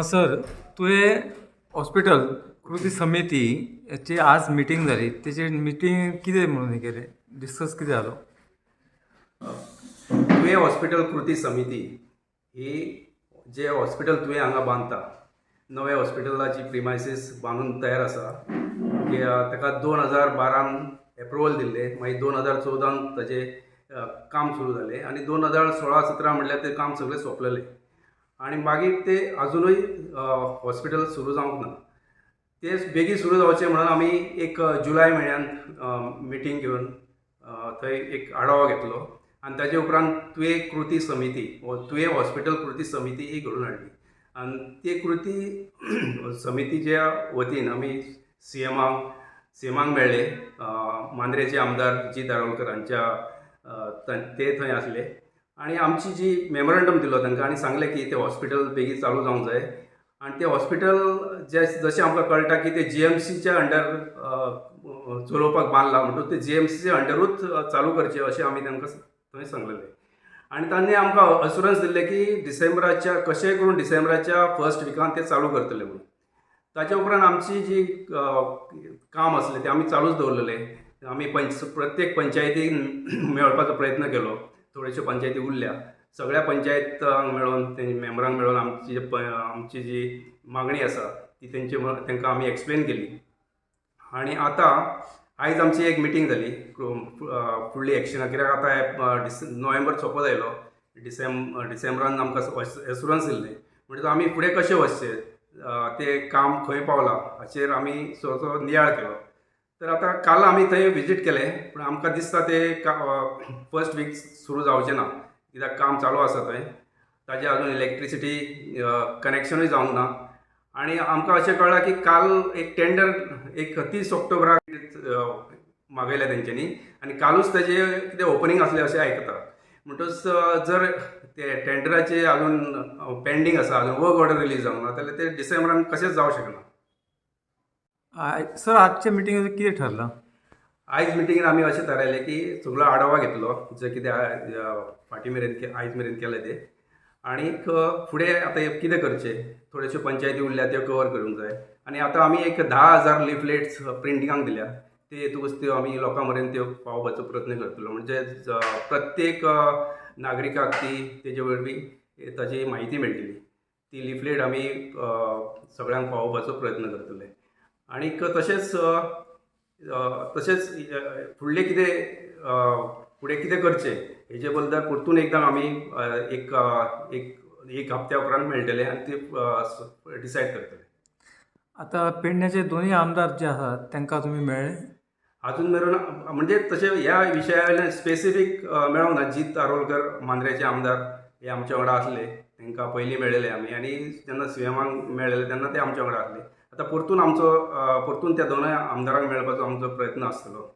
हां सर तुवें हॉस्पिटल कृती समिती याची आज मिटींग जाली तेचे मिटींग कितें म्हणून हे केलें? डिस्कस कितें जालो तुवें हॉस्पिटल कृती समिती ही जे हॉस्पिटल तुवें हांगा बांदता नवे हॉस्पिटलाची प्रिमायसीस बांदून तयार आसा. ताका दोन हजार बारान एप्रुवल दिल्लें. मागीर दोन हजार चवदान ताचें काम सुरू जालें आनी दोन हजार सोळा सतरा म्हणल्यार तें काम सगळें सोंपलेलें. आनी मागीर ते अजुनूय हॉस्पिटल सुरू जावंक ना ते बेगीन सुरू जावचें म्हणून आमी एक जुलाय जुलय मिटींग घेवन थंय एक आढावो घेतलो. आनी ताजे उपरांत तुवें कृती समिती व तुवें हॉस्पिटल कृती समिती ही घडून हाडली आनी ती कृती समितीच्या वतीन आमी सी एमाक सी एमाक मेळ्ळे मांद्रेचे आमदार जी दारोलकरांच्या ते थंय आसले आनी आमची जी मेमोरंडम दिलो तांकां आनी सांगलें की तें हॉस्पिटल बेगीन चालू जावंक जाय आनी तें हॉस्पिटल जे जशें आमकां कळटा की तें जी एम सीच्या अंडर चलोवपाक बांदलां म्हणटूच तें जी एम सीच्या अंडरूच चालू करचें अशें आमी तांकां थंय सांगलेलें आनी तांणी आमकां अशुरन्स दिल्लें की डिसेंबराच्या कशेंय करून डिसेंबराच्या फर्स्ट विकान तें चालू करतले म्हणून. ताच्या उपरांत आमची जी काम आसलें तें आमी चालूच दवरलेलें. आमी पंच प्रत्येक पंचायतीन मेळपाचो प्रयत्न केलो. थोड्योश्यो पंचायती उरल्या. सगळ्या पंचायतांक मेळोन ते मेंबरांक मेळोन आमची जी प- आमची जी मागणी आसा ती तेंचे तेंकां तांकां आमी एक्सप्लेन केली. आनी आतां आयज आमची एक मिटींग जाली फुडली एक्शना कित्याक आतां डिस नोव्हेंबर सोंपत आयलो डिसेंब डिसेंबरान आमकां एसुरन्स दिल्लें. म्हणटकच आमी फुडें कशें वचचें? तें काम खंय पावलां? हाचेर आमी सो नियाळ केलो. तर आतां काल आमी थंय विजीट केले पूण आमकां दिसता तें फर्स्ट वीक सुरू जावचें ना. कित्याक काम चालू आसा थंय ताजे अजून इलेक्ट्रिसिटी कनेक्शनूय जावंक ना. आनी आमकां अशें कळ्ळां की काल एक टेंडर एक तीस ऑक्टोबराक मागयलें तेंच्यांनी आनी कालूच तेजें कितें ओपनिंग आसलें अशें आयकता म्हणटच जर ते टेंडराचे अजून पेंडींग आसा अजून वर्क ऑर्डर रिलीज जावंक ना जाल्यार ते डिसेंबरान कशेंच जावं शकना आय- सर आजच्या मिटिंगेत कितें ठरलं? आयज मिटिंगेन आमी अशें थारायलें की सगळो आढावा घेतलो जे कितें आय- फाटीं मेरेन के- आयज मेरेन केलें तें. आनीक फुडें आतां कितें करचें थोड्योश्यो पंचायती उरल्या त्यो कवर करूंक जाय. आनी आतां आमी एक धा हजार लिफलेट्स प्रिंटिंगाक दिल्या. ते हेतूकच त्यो आमी लोकां मेरेन त्यो पावोवपाचो प्रयत्न करतलो. म्हणजे प्रत्येक नागरिकाक ती तेजे वरवीं ताची म्हायती मेळटली ती लिफलेट आमी सगळ्यांक पावोवपाचो प्रयत्न करतले आनीक तशेंच तशेंच फुडलें कितें फुडें कितें करचें हेजे बद्दल परतून एकदां आमी एक एक एक हप्त्या उपरांत मेळटले आनी ते डिसायड करतले. आतां पेडण्याचे दोनूय आमदार जे आसात तांकां तुमी मेळ्ळे अजून मेरेन म्हणजे तशें ह्या विशया वयल्यान स्पेसिफीक मेळोंक ना जीत आरोलकर मांद्रेचे आमदार हे आमचे वांगडा आसले तांकां पयलीं मेळिल्ले आमी आनी जेन्ना सीएमाक मेळिल्ले तेन्ना ते आमचे वांगडा आसले आतां परतून आमचो परतून त्या दोनूय आमदारांक मेळपाचो आमचो प्रयत्न आसतलो